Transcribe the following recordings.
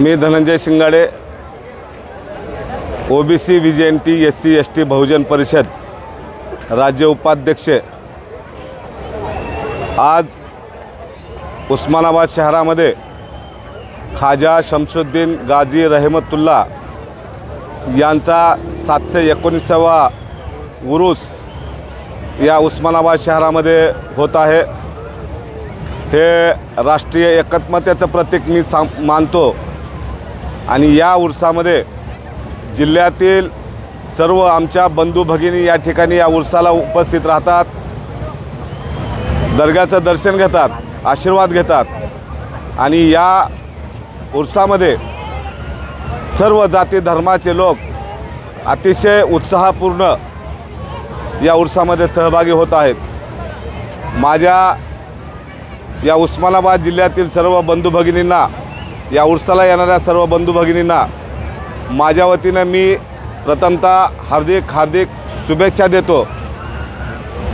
मी Dhananjay Shingade OBC V J N T S C S T Bahujan Parishad राज्य उपाध्यक्ष. आज उस्मानाबाद शहरामध्ये खाजा शमशुद्दीन गाझी रहमतुल्ला यांचा सातशे एकोणीसावा उरूस या उस्मानाबाद शहरामध्ये होत आहे. हे राष्ट्रीय एकात्मतेचं प्रतीक मी सा मानतो. आणि या उर्सामध्ये जिल्ह्यातील सर्व आमच्या बंधू भगिनी या ठिकाणी या उर्साला उपस्थित राहतात दर्ग्याचं दर्शन घेतात आशीर्वाद घेतात. आणि या उर्सामध्ये सर्व जाती धर्माचे लोक अतिशय उत्साहपूर्ण या उर्सामध्ये सहभागी होत आहेत. माझ्या या उस्मानाबाद जिल्ह्यातील सर्व बंधू भगिनींना या उर्साला येणाऱ्या सर्व बंधू भगिनींना माझ्या वतीनं मी प्रथमतः हार्दिक हार्दिक शुभेच्छा देतो.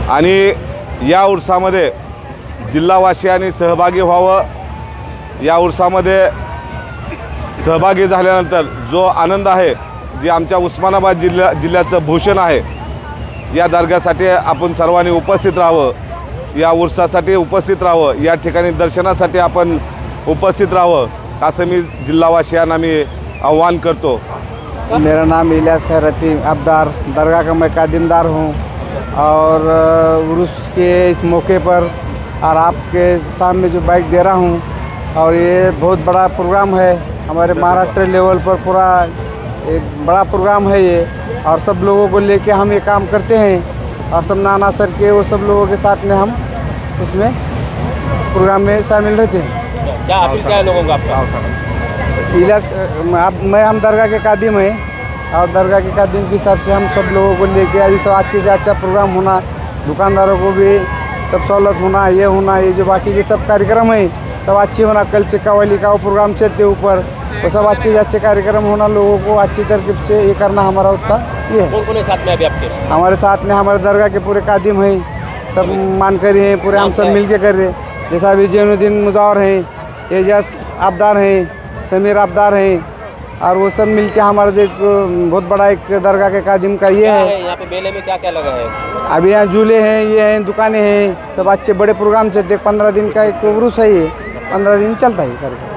आणि या उर्सामध्ये जिल्हावासियांनी सहभागी व्हावं. या उर्सामध्ये सहभागी झाल्यानंतर जो आनंद आहे जे आमच्या उस्मानाबाद जिल्ह्या जिल्ह्याचं भूषण आहे या दर्ग्यासाठी आपण सर्वांनी उपस्थित राहावं. या उर्सासाठी उपस्थित राहावं. या ठिकाणी दर्शनासाठी आपण उपस्थित राहावं. असं मी जिल्हावासियांना मी आव्हान करतो. मेरा नाम इलियास खैरती, अबदार, दरगाह का मैं कादिमदार हूँ और उर्स के इस मौके पर और आपके सामने जो बाइक दे रहा हूँ और ये बहुत बड़ा प्रोग्राम है। हमारे महाराष्ट्र लेवल पर पूरा एक बड़ा प्रोग्राम है ये और सब लोगों को लेके हम ये काम करते हैं और सब नाना सर के, वो सब लोगों के साथ में हम उसमें प्रोग्राम में शामिल रहते हैं। क्या अपील क्या है लोगों का आपका? इलाज अब मैं हम दरगाह के कादिम हैं। और दरगाह के कादिम के हिसाब से हम सब लोगों को लेके आज सब अच्छे से अच्छा प्रोग्राम होना दुकानदारों को भी सब सहूलत होना ये होना ये जो बाकी के सब कार्यक्रम है सब अच्छे होना। कल से कवाली का वो प्रोग्राम चलते ऊपर। वो सब अच्छे से अच्छे कार्यक्रम होना लोगों को अच्छी तरीके से ये करना हमारा उतना ये है। कौन कौन है साथ में अभी आपके? हमारे साथ में हमारे दरगाह के पूरे कादिम हैं। सब मानकरी हैं पूरे हम सब मिल के कर रहे हैं। जैसा अभी जैनुद्दीन मुदौर हैं एजाज आबदार हैं समीर आबदार हैं और वो सब मिल के हमारा जो एक बहुत बड़ा एक दरगाह के कादिम का ये है। यहाँ पे मेले में क्या क्या लगा है? अभी यहाँ झूले हैं ये हैं दुकानें हैं सब अच्छे बड़े प्रोग्राम चलते पंद्रह दिन का एक उर्स है ये पंद्रह दिन चलता है कार्यक्रम